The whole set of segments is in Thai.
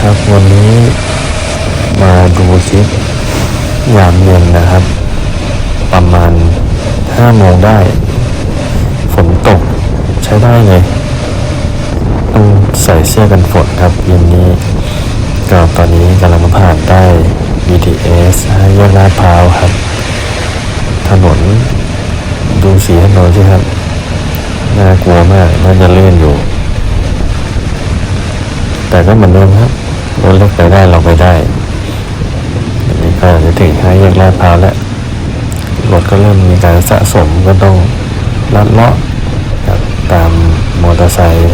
ครับวันนี้มาดูคลิปยามเย็นนะครับ ประมาณห้าโมงได้ ฝนตกใช้ได้เลยต้องใส่เสื้อกันฝนครับเย็นนี้ก็ตอนนี้กำลังผ่านได้ BTS แยกลาดพร้าวครับ ถนนดูสีถนนสิครับ น่ากลัวมากน่าจะเลื่อนอยู่ แต่ก็เหมือนเดิมครับรถเล็กไปได้เราไปได้อันนี้ก็จะถึงห้าแยกลาดพร้าวแล้วรถก็เริ่มมีการสะสมก็ต้องลัดเลาะตามมอเตอร์ไซค์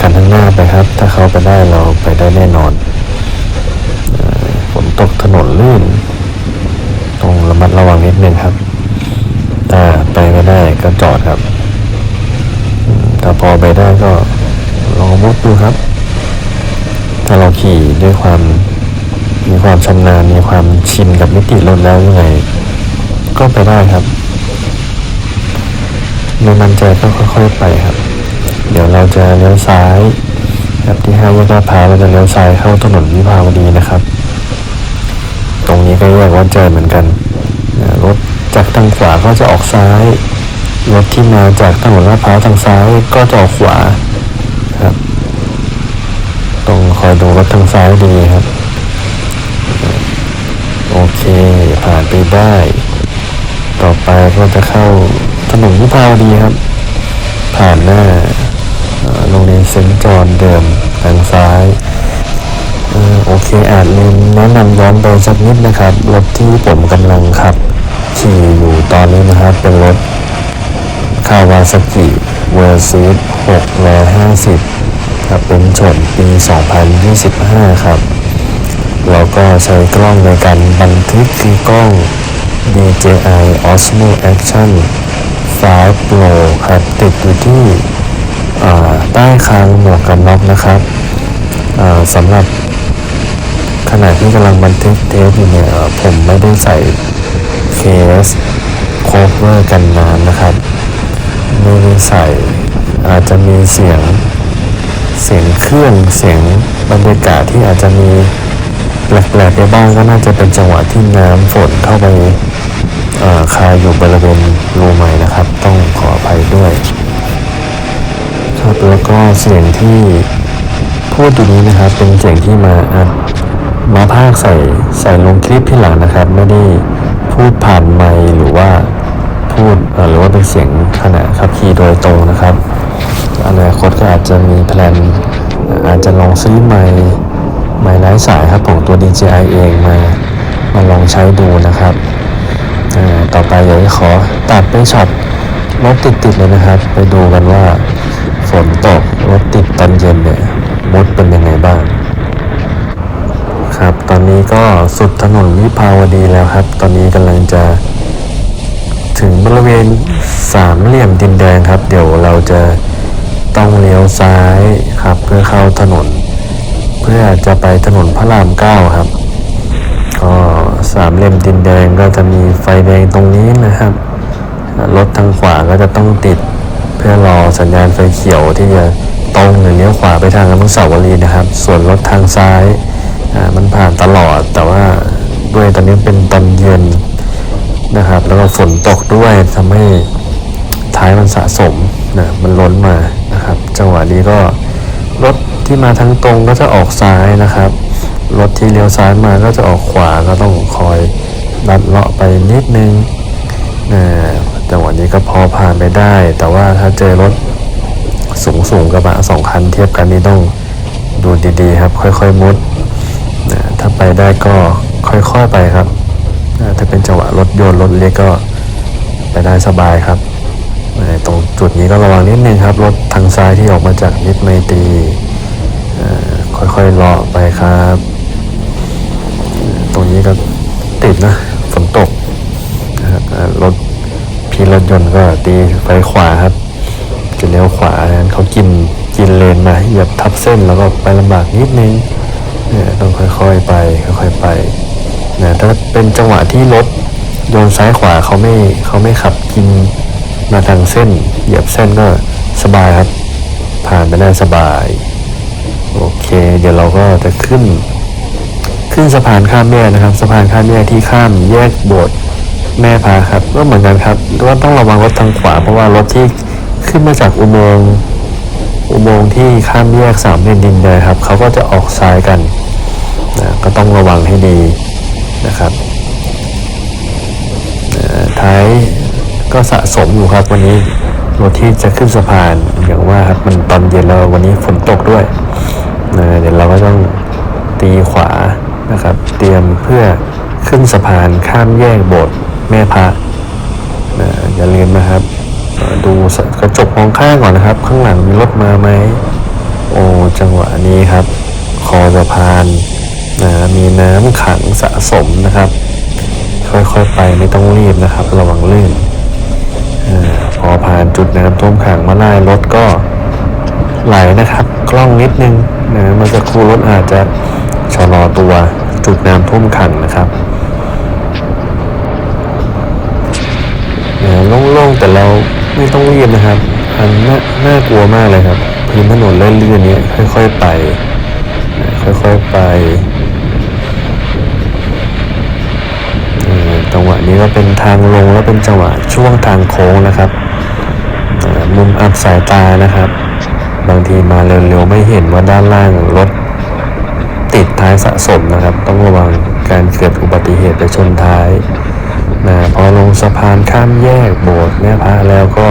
คันข้างหน้าไปครับ ถ้าเขาไปได้เราไปได้แน่นอนฝนตกถนนลื่นต้องระมัดระวังนิดนึงครับถ้าไปไม่ได้ก็จอดครับถ้าพอไปได้ก็ลองมุดดูครับ ถ้าเราขี่ด้วยความมีความชำนาญมีความชินกับมิติรถแล้วยังไง ก็ไปได้ครับไม่มั่นใจก็ค่อยๆไปครับ เดี๋ยวเราจะเลี้ยวซ้ายครับที่ห้าแยกลาดพร้าวเราจะเลี้ยวซ้ายเข้าถนนวิภาวดีนะครับ ตรงนี้ก็แยกวัดใจเหมือนกันรถจากทางขวาก็จะออกซ้ายรถที่มาจากถนนลาดพร้าวทางซ้ายก็จะออกขวาครับ ต้องคอยดูรถทางซ้ายดีครับ โอเค ผ่านไปได้ ต่อไปก็จะเข้าถนนวิภาวดีครับ ผ่านหน้าโรงเรียนเซนจอนเดิมทางซ้ายโอเคอาจลืมแนะนำย้อนไปสักนิดนะครับ รถที่ผมกำลังขับขี่อยู่ตอนนี้นะครับ เป็นรถคาวาซากิเวอร์ซีด650 ครับเป็นชนปี 2025 ครับ เราก็ใช้กล้องในการบันทึกคือกล้อง DJI Osmo Action 5 Pro ครับ ติดอยู่ที่ใต้คางหมวกกันน็อกนะครับสำหรับขณะที่กำลังบันทึกเทปอยู่เนี่ยผมไม่ได้ใส่เคสโคเวอร์กันน้ำนะครับ ไม่ได้ใส่อาจจะมีเสียง เสียงเครื่องเสียงบรรยากาศที่อาจจะมีแปลกๆไปบ้างก็น่าจะเป็นจังหวะที่น้ำฝนเข้าไปคาอยู่บริเวณรูใหม่นะครับ ต้องขออภัยด้วยครับแล้วก็เสียงที่พูดอยู่นี้นะครับ เป็นเสียงที่มาอัดมาพากย์ใส่ใส่ลงคลิปที่หลังนะครับ ไม่ได้พูดผ่านไมหรือว่าพูดหรือว่าเป็นเสียงขณะขับขี่โดยตรงนะครับ อนาคตก็อาจจะมีแพลนอาจจะลองซื้อไมค์ไมค์ไร้สายครับของตัว DJI เองมามาลองใช้ดูนะครับ ต่อไปเดี๋ยวจะขอตัดไปช็อตรถติดๆเลยนะครับ ไปดูกันว่าฝนตกรถติดตอนเย็นเนี่ยมดเป็นยังไงบ้าง ครับ ตอนนี้ก็สุดถนนวิภาวดีแล้วครับ ตอนนี้กำลังจะถึงบริเวณสามเหลี่ยมดินแดงครับ เดี๋ยวเราจะ ต้องเลี้ยวซ้ายครับ เพื่อเข้าถนน เพื่อจะไปถนนพระรามเก้าครับ ก็สามเหลี่ยมดินแดงก็จะมีไฟแดงตรงนี้นะครับรถทางขวาก็จะต้องติด เพื่อรอสัญญาณไฟเขียวที่จะตรงหรือเลี้ยวขวาไปทางอนุสาวรีย์นะครับ ส่วนรถทางซ้ายมันผ่านตลอดแต่ว่าด้วยตอนนี้เป็นตอนเย็นนะครับ แล้วก็ฝนตกด้วยทำให้ท้ายมันสะสมนะมันล้นมา นะครับ จังหวะนี้ก็รถที่มาทางตรงก็จะออกซ้ายนะครับ รถที่เลี้ยวซ้ายมาก็จะออกขวาก็ต้องคอยลัดเลาะไปนิดนึงนะจังหวะนี้ก็พอผ่านไปได้ แต่ว่าถ้าเจอรถสูงสูงๆกระบะสองคันเทียบกันนี่ต้องดูดีๆครับ ค่อยๆมุดนะถ้าไปได้ก็ค่อยๆไปครับ ถ้าเป็นจังหวะรถยนต์รถเล็กก็ไปได้สบายครับ ตรงจุดนี้ก็ระวังนิดนึงครับรถทางซ้ายที่ออกมาจากนิดไมตีค่อยๆเลาะไปครับ ตรงนี้ก็ติดนะฝนตกรถพี่รถยนต์ก็ตีไฟขวาครับจะเลี้ยวขวานะเขากินกินเลนมาเหยียบทับเส้นแล้วก็ไปลำบากนิดนึงเนี่ยต้องค่อยๆไปค่อยๆไปนะถ้าเป็นจังหวะที่รถโยนซ้ายขวาเขาไม่เขาไม่ขับกิน มาทางเส้น เหยียบเส้นก็สบายครับ ผ่านไปได้สบาย โอเค เดี๋ยวเราก็จะขึ้น ขึ้นสะพานข้ามแยกนะครับ สะพานข้ามแยกที่ข้ามแยกโบสถ์แม่พาครับ ก็เหมือนกันครับก็ต้องระวังรถทางขวา เพราะว่ารถที่ขึ้นมาจากอุโมงค์อุโมงค์ที่ข้ามแยกสามเลนดินแดงครับเขาก็จะออกซ้ายกันนะก็ต้องระวังให้ดีนะครับท้าย ก็สะสมอยู่ครับวันนี้รถที่จะขึ้นสะพานอย่างว่าครับมันตอนเย็นแล้ววันนี้ฝนตกด้วยนะเดี๋ยวเราก็ต้องตีขวานะครับ เตรียมเพื่อขึ้นสะพานข้ามแยกโบสถ์แม่พระนะอย่าลืมนะครับ ดูกระจกมองข้างก่อนนะครับ ข้างหลังมีรถมาไหมโอ้จังหวะนี้ครับ คอสะพานนะมีน้ำขังสะสมนะครับ ค่อยๆไปไม่ต้องรีบนะครับ ระวังลื่นอา พอผ่านจุดน้ำท่วมขังมาไล่รถก็ไหลนะครับ กล้องนิดนึงนะเมื่อสักครู่รถอาจจะชะลอตัวจุดน้ำท่วมขังนะครับนะโล่งๆแต่เราไม่ต้องรีบนะครับอันน่าน่ากลัวมากเลยครับพื้นถนนเลื่อนๆนี้ค่อยๆไป ค่อยๆไปเอ่อจังหวะนี้ก็เป็นทางลงแล้วเป็นจังหวะช่วงทางโค้งนะครับ มุมอับสายตานะครับ บางทีมาเร็วๆไม่เห็นว่าด้านล่างรถติดท้ายสะสมนะครับ ต้องระวังการเกิดอุบัติเหตุไปชนท้ายนะพอลงสะพานข้ามแยกโบสถ์แม่พระแล้วก็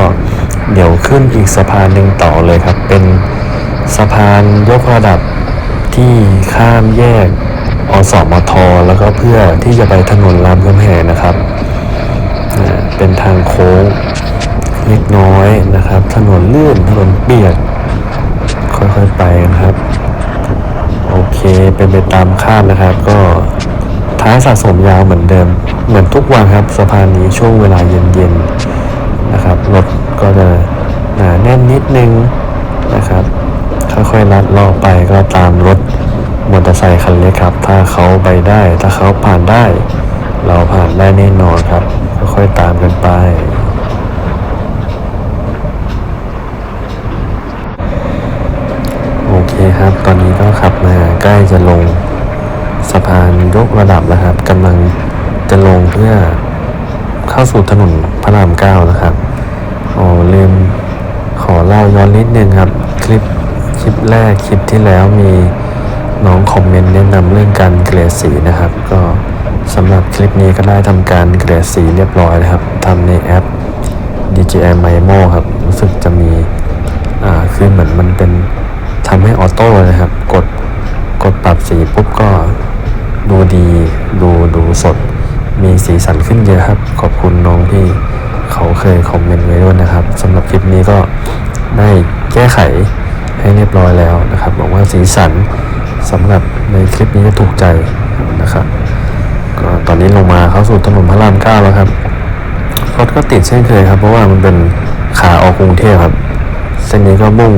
เดี๋ยวขึ้นอีกสะพานหนึ่งต่อเลยครับ เป็นสะพานยกระดับที่ข้ามแยกอสมทแล้วก็เพื่อที่จะไปถนนรามคำแหงนะครับ เป็นทางโค้ง เล็กน้อยนะครับ ถนนลื่นถนนเปียก ค่อยๆไปนะครับ โอเคเป็นไปตามคาดนะครับ ก็ท้ายสะสมยาวเหมือนเดิม เหมือนทุกวันครับสะพานนี้ช่วงเวลาเย็นๆนะครับรถก็จะหนาแน่นนิดนึงนะครับ ค่อยๆลัดลาะไปก็ตามรถมอเตอร์ไซค์คันเล็กครับ ถ้าเขาไปได้ ถ้าเขาผ่านได้ เราผ่านได้แน่นอนครับ ค่อยๆตามกันไป โอเคครับ ตอนนี้ก็ขับมาใกล้จะลงสะพานยกระดับแล้วครับกำลังจะลงเพื่อเข้าสู่ถนนพระรามเก้านะครับโอ้ลืมขอเล่าย้อนนิดนึงครับ คลิปคลิปแรกคลิปที่แล้วมีน้องคอมเมนต์แนะนำเรื่องการเกลี่ยสีนะครับ ก็สำหรับคลิปนี้ก็ได้ทำการเกลี่ยสีเรียบร้อยนะครับทำในแอป DJI Mimo ครับ รู้สึกจะมีอ่าคือเหมือนมันเป็น ทำให้ออโต้เลยนะครับ กดกดปรับสีปุ๊บก็ดูดีดูดูสด มีสีสันขึ้นเยอะครับ ขอบคุณน้องที่เขาเคยคอมเมนต์ไว้ด้วยนะครับสำหรับคลิปนี้ก็ได้แก้ไขให้เรียบร้อยแล้วนะครับบอกว่าสีสันสำหรับในคลิปนี้ก็ถูกใจนะครับก็ตอนนี้ลงมาเข้าสู่ถนนพระรามเก้าแล้วครับรถก็ติดเช่นเคยครับ เพราะว่ามันเป็นขาออกกรุงเทพครับ เส้นนี้ก็มุ่ง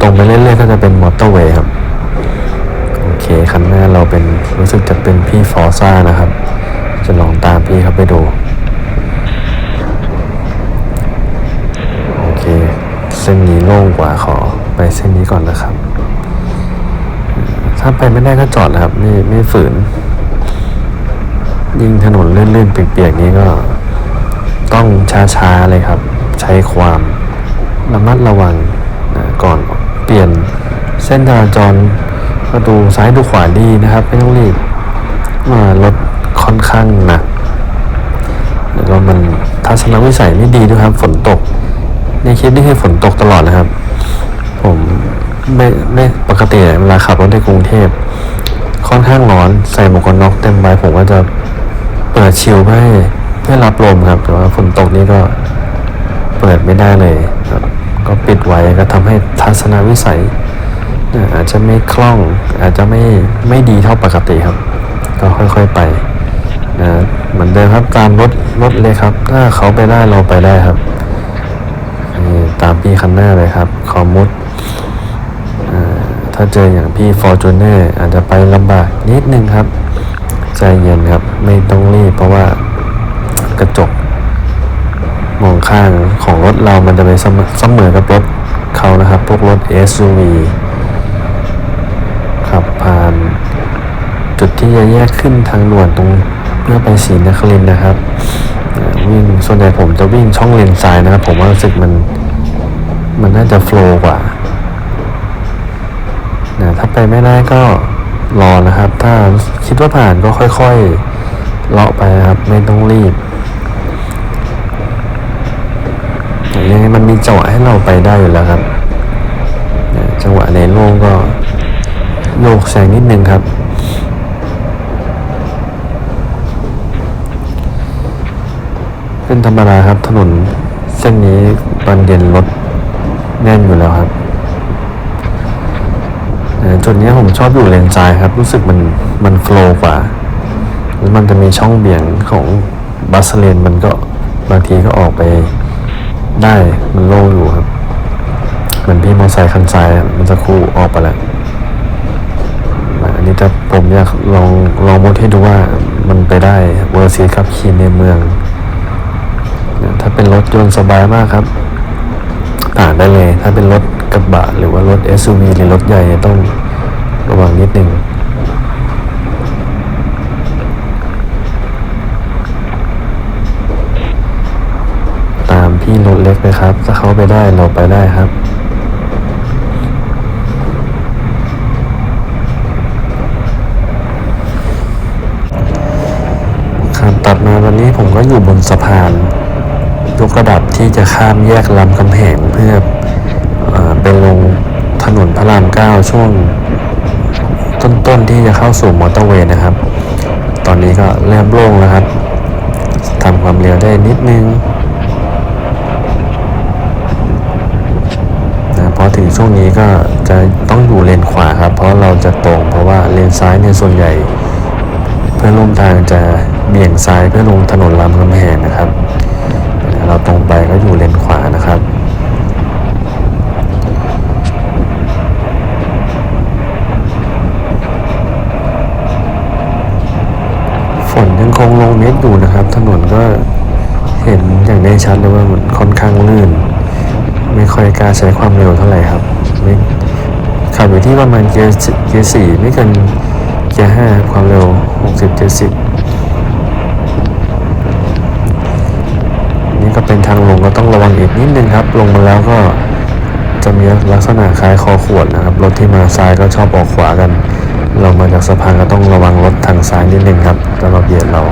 ตรงไปเรื่อยๆก็จะเป็นมอเตอร์เวย์ครับ โอเคคันหน้าเราเป็นรู้สึกจะเป็นพี่ฟอร์ซ่านะครับ จะลองตามพี่เขาไปดู โอเค เส้นนี้โล่งกว่าขอไปเส้นนี้ก่อนนะครับ ถ้าไปไม่ได้ก็จอดนะครับ ไม่ไม่ฝืน ยิ่งถนนลื่นๆเปียกๆนี้ก็ต้องช้าๆเลยครับ ใช้ความระมัดระวังก่อน เปลี่ยนเส้นจราจรก็ดูซ้ายดูขวาดีนะครับไม่ต้องรีบรถค่อนข้างหนักแล้วก็มันทัศนวิสัยไม่ดีด้วยครับฝนตก ในคลิปนี่คือฝนตกตลอดนะครับ ผมไม่ไม่ปกติเวลาขับรถในกรุงเทพค่อนข้างร้อนใส่หมวกกันน็อกเต็มใบผมก็จะเปิดชิลเพื่อให้เพื่อรับลมครับ แต่ว่าฝนตกนี่ก็เปิดไม่ได้เลย ครับก็ปิดไว้ก็ทำให้ทัศนวิสัยอาจจะไม่คล่องอาจจะไม่ไม่ดีเท่าปกติครับ ก็ค่อยๆไปนะเหมือนเดิมครับตามรถรถเลยครับ ถ้าเขาไปได้เราไปได้ครับตามพี่คันหน้าเลยครับคอมมุดถ้าเจออย่างพี่ Fortuner อาจจะไปลำบากนิดนึงครับ ใจเย็นครับ ไม่ต้องรีบเพราะว่ากระจก มองข้างของรถเรามันจะไปเสมอเสมอกับรถเขานะครับ พวกรถ SUV ที่จะแยกขึ้นทางด่วนตรงเพื่อไปศรีนครินทร์นะครับวิ่งส่วนใหญ่ผมจะวิ่งช่องเลนซ้ายนะครับ ผมว่ารู้สึกมันมันน่าจะโฟล์กว่านะถ้าไปไม่ได้ก็รอนะครับ ถ้าคิดว่าผ่านก็ค่อยๆเลาะไปนะครับ ไม่ต้องรีบ ยังไงมันมีจังหวะให้เราไปได้อยู่แล้วครับ จังหวะในโล่งก็โยกแซงนิดนึงครับ เป็นธรรมดาครับถนนเส้นนี้ตอนเย็นรถแน่นอยู่แล้วครับจุดนี้ผมชอบอยู่เลนซ้ายครับ รู้สึกมันมันโฟล์กว่า แล้วมันจะมีช่องเบี่ยงของบัสเลนมันก็บางทีก็ออกไป ได้มันโล่งอยู่ครับ เหมือนพี่มอไซค์คันซ้ายมันจะคู่ออกไปแล้วอันนี้ถ้าผมอยากลองลองมดให้ดูว่ามันไปได้เวอร์ซีขับขี่ในเมือง ถ้าเป็นรถยนต์สบายมากครับผ่านได้เลย ถ้าเป็นรถกระบะหรือว่ารถ SUV หรือรถใหญ่ต้องระวังนิดนึง ตาม พี่รถเล็กเลยครับ ถ้าเขาไปได้เราไปได้ครับ ครับตัดมาวันนี้ผมก็อยู่บนสะพาน ยกระดับที่จะข้ามแยกลำคำแหงเพื่อเออไปลงถนนพระรามเก้าช่วงต้นๆที่จะเข้าสู่มอเตอร์เวย์นะครับ ตอนนี้ก็เริ่มโล่งแล้วครับทำความเร็วได้นิดนึงนะพอถึง ช่วงนี้ก็จะต้องอยู่เลนขวาครับ เพราะเราจะตรง เพราะว่าเลนซ้ายเนี่ยส่วนใหญ่ เพื่อนร่วมทางจะเบี่ยงซ้ายเพื่อลงถนนรามคำแหงนะครับ เราตรงไปก็อยู่เลนขวานะครับฝนยังคงลงเม็ดอยู่นะครับ ถนนก็เห็นอย่างได้ชัดเลยว่ามันค่อนข้างลื่น ไม่ค่อยกล้าใช้ความเร็วเท่าไหร่ครับขับอยู่ที่ประมาณเกียร์สิเกียร์สี่ไม่เกินเกียร์ห้าความเร็วหกสิบเจ็ดสิบนี่ก็เป็นทางลงก็ต้องระวังอีกนิดนึงครับ ลงมาแล้วก็จะมีลักษณะคล้ายคอขวดนะครับ รถที่มาซ้ายก็ชอบออกขวากัน เรามาจากสะพานก็ต้องระวังรถทางซ้ายนิดนึงครับแล้วมาเบียดเรา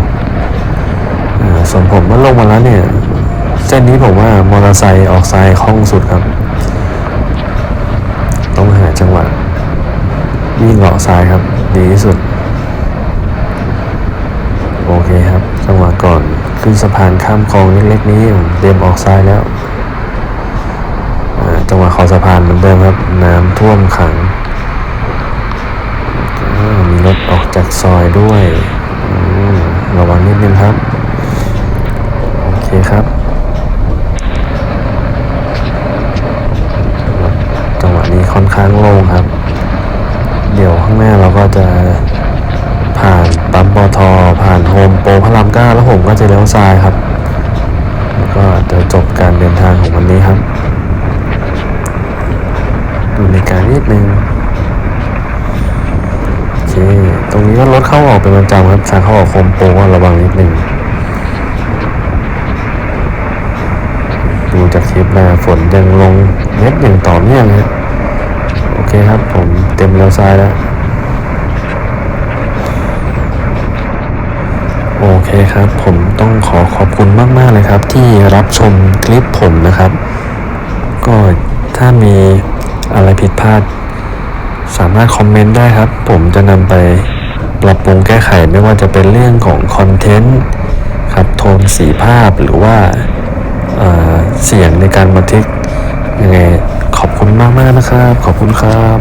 ส่วนผมเมื่อลงมาแล้วเนี่ย ส้นนี้ผมว่ามอเตอร์ไซค์ออกซ้ายคล่องสุดครับ ต้องหาจังหวะวิ่งเลาะซ้ายครับ ดีที่สุด โอเคครับ จังหวะก่อนขึ้นสะพานข้ามคลองเล็กๆนี้เตรียมออกซ้ายแล้วจังหวะขอสะพานเหมือนเดิมครับ น้ำท่วมขัง มีรถออกจากซอยด้วย ระวังนิดนึงครับ โอเคครับ จังหวะนี้ ค่อนข้างโล่งครับ เดี๋ยวข้างหน้าเราก็จะผ่านปั๊มปอทผ่านโฮมโปรพระรามเก้าแล้วผมก็จะเลี้ยวซ้ายครับ แล้วก็จะจบการเดินทางของวันนี้ครับ ดูในการนิดนึงโอเคตรงนี้ก็รถเข้าออกเป็นประจำครับทางเข้าออกโฮมโปรก็ระวังนิดนึงดูจากคลิปแล้วฝนยังลงเม็ดหนึ่งต่อเนื่องครับ เคครับผมเต็มเลี้ยวซ้ายแล้ว โอเคครับ ผมต้องขอขอบคุณมาก ๆ เลยครับ ที่รับชมคลิปผมนะครับ ก็ถ้ามีอะไรผิดพลาด สามารถคอมเมนต์ได้ครับ ผมจะนำไปปรับปรุงแก้ไขไม่ว่าจะเป็นเรื่องของคอนเทนต์ครับโทนสีภาพหรือว่าเอ่อเสียงในการบันทึกยังไง ขอบคุณมากๆนะครับ ขอบคุณครับ